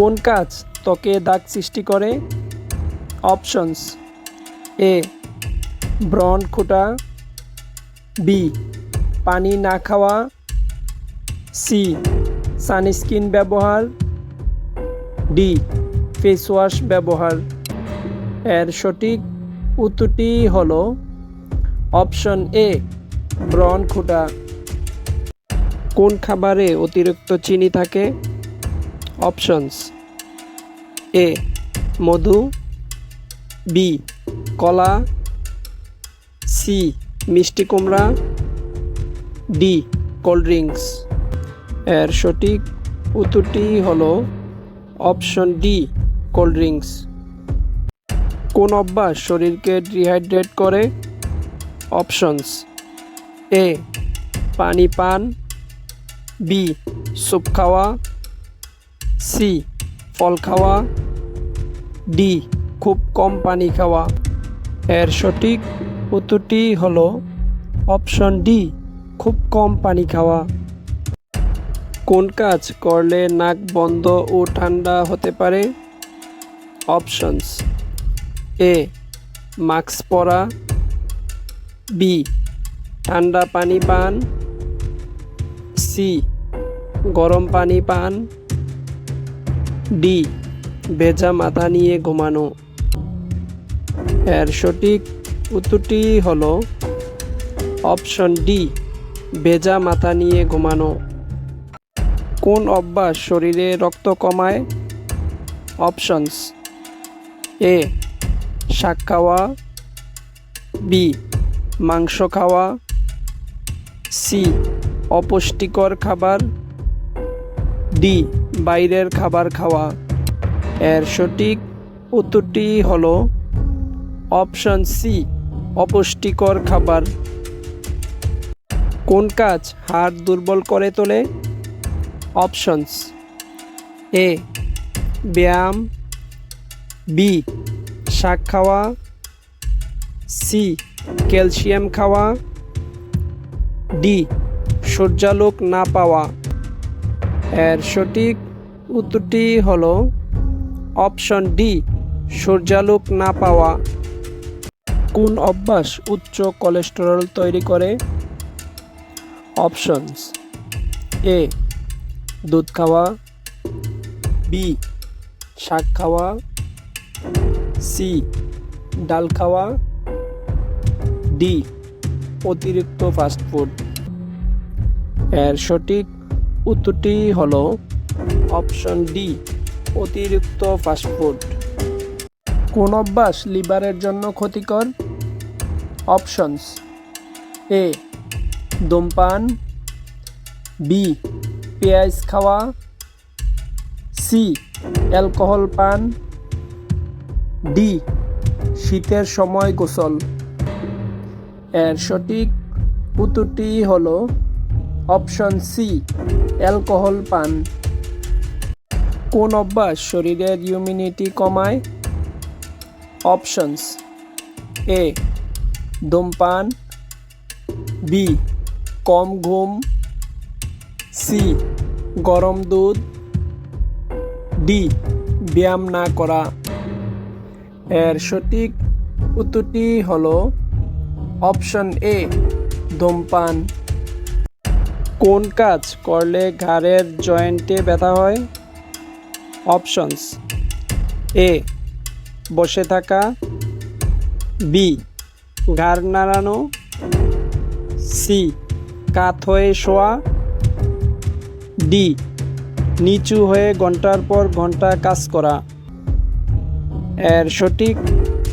কোন কাজ ত্বকে দাগ সৃষ্টি করে? অপশনস এ, ব্রণ খোটা, বি, পানি না খাওয়া, সি, সানস্ক্রিন ব্যবহার, ডি, ফেস ওয়াশ ব্যবহার। এর সঠিক উত্তরটি হলো অপশন এ, ব্রণ খোটা। কোন খাবারে অতিরিক্ত চিনি থাকে? অপশনস এ, মধু, বি, কলা, সি, মিষ্টি কুমড়া, ডি, কোল্ড ড্রিঙ্কস। এর সঠিক উত্তরটি হলো অপশন ডি, কোল্ড ড্রিঙ্কস। কোন অভ্যাস শরীরকে ডিহাইড্রেট করে? অপশনস এ, পানি পান, বি, স্যুপ খাওয়া সি ফল খাওয়া। ডি খুব কম পানি খাওয়া। এর সঠিক উত্তরটি হল অপশন ডি খুব কম পানি খাওয়া। কোন কাজ করলে নাক বন্ধ ও ঠান্ডা হতে পারে? অপশনস এ মাস্ক পরা। বি ঠান্ডা পানি পান। সি গরম পানি পান। ডি, ভেজা মাথা নিয়ে ঘুমানো। এর সঠিক উত্তরটি হলো অপশন ডি, ভেজা মাথা নিয়ে ঘুমানো। কোন অভ্যাস শরীরে রক্ত কমায়? অপশনস এ, শাক খাওয়া, বি, মাংস খাওয়া, সি, অপুষ্টিকর খাবার, ডি বাইরের খাবার খাওয়া। এর সঠিক উত্তরটি হল অপশন সি, অপুষ্টিকর খাবার। কোন কাজ হাড় দুর্বল করে তোলে? অপশনস এ, ব্যায়াম। বি, শাক খাওয়া। সি, ক্যালসিয়াম খাওয়া। ডি, সূর্যালোক না পাওয়া। এর সঠিক উত্তরটি হলো অপশন ডি, সূর্যালোক না পাওয়া। কোন অভ্যাস উচ্চ কোলেস্টেরল তৈরি করে? অপশনস এ, দুধ খাওয়া, বি, শাক খাওয়া, সি, ডাল খাওয়া, ডি, অতিরিক্ত ফাস্টফুড এর সঠিক উত্তরটি হলো অপশন ডি, অতিরিক্ত ফাস্টফুড কোন অভ্যাস লিভারের জন্য ক্ষতিকর? অপশনস এ ধূমপান বি, পেঁয়াজ খাওয়া, সি, অ্যালকোহল পান, ডি, শীতের সময় গোসল। এর সঠিক উত্তরটি হলো অপশন সি, অ্যালকোহল পান। কোন অভ্যাস শরীরের ইমিউনিটি কমায়? অপশনস এ ধূমপান বি কম ঘুম সি গরম দুধ ডি ব্যায়াম না করা। এর সঠিক উত্তরটি হল অপশন এ ধূমপান। কোন কাজ করলে ঘাড়ের জয়েন্টে ব্যথা হয়? অপশনস এ, বসে থাকা বি, ঘাড় নাড়ানো সি, কাত হয়ে শোয়া ডি, নিচু হয়ে ঘণ্টার পর ঘণ্টা কাজ করা। এর সঠিক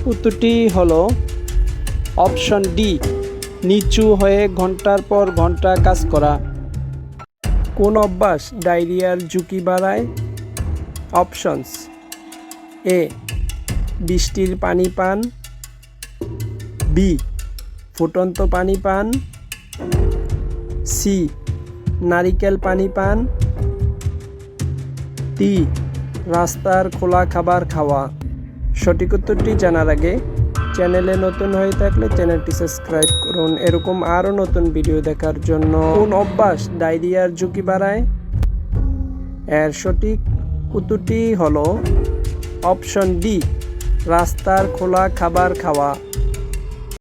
উত্তরটি হল অপশন ডি, নিচু হয়ে ঘণ্টার পর ঘণ্টা কাজ করা। কোন অভ্যাস ডায়রিয়ার ঝুঁকি বাড়ায়? অপশনস এ বৃষ্টির পানি পান বি ফুটন্ত পানি পান সি নারিকেল পানি পান টি রাস্তার খোলা খাবার খাওয়া। সঠিক উত্তরটি জানার আগে চ্যানেলে নতুন হয়ে থাকলে চ্যানেলটি সাবস্ক্রাইব করুন। এরকম আরও নতুন ভিডিও দেখার জন্য কোন অভ্যাস ডায়রিয়ার ঝুঁকি বাড়ায়? এর সঠিক উত্তরটি হলো অপশন ডি রাস্তার খোলা খাবার খাওয়া।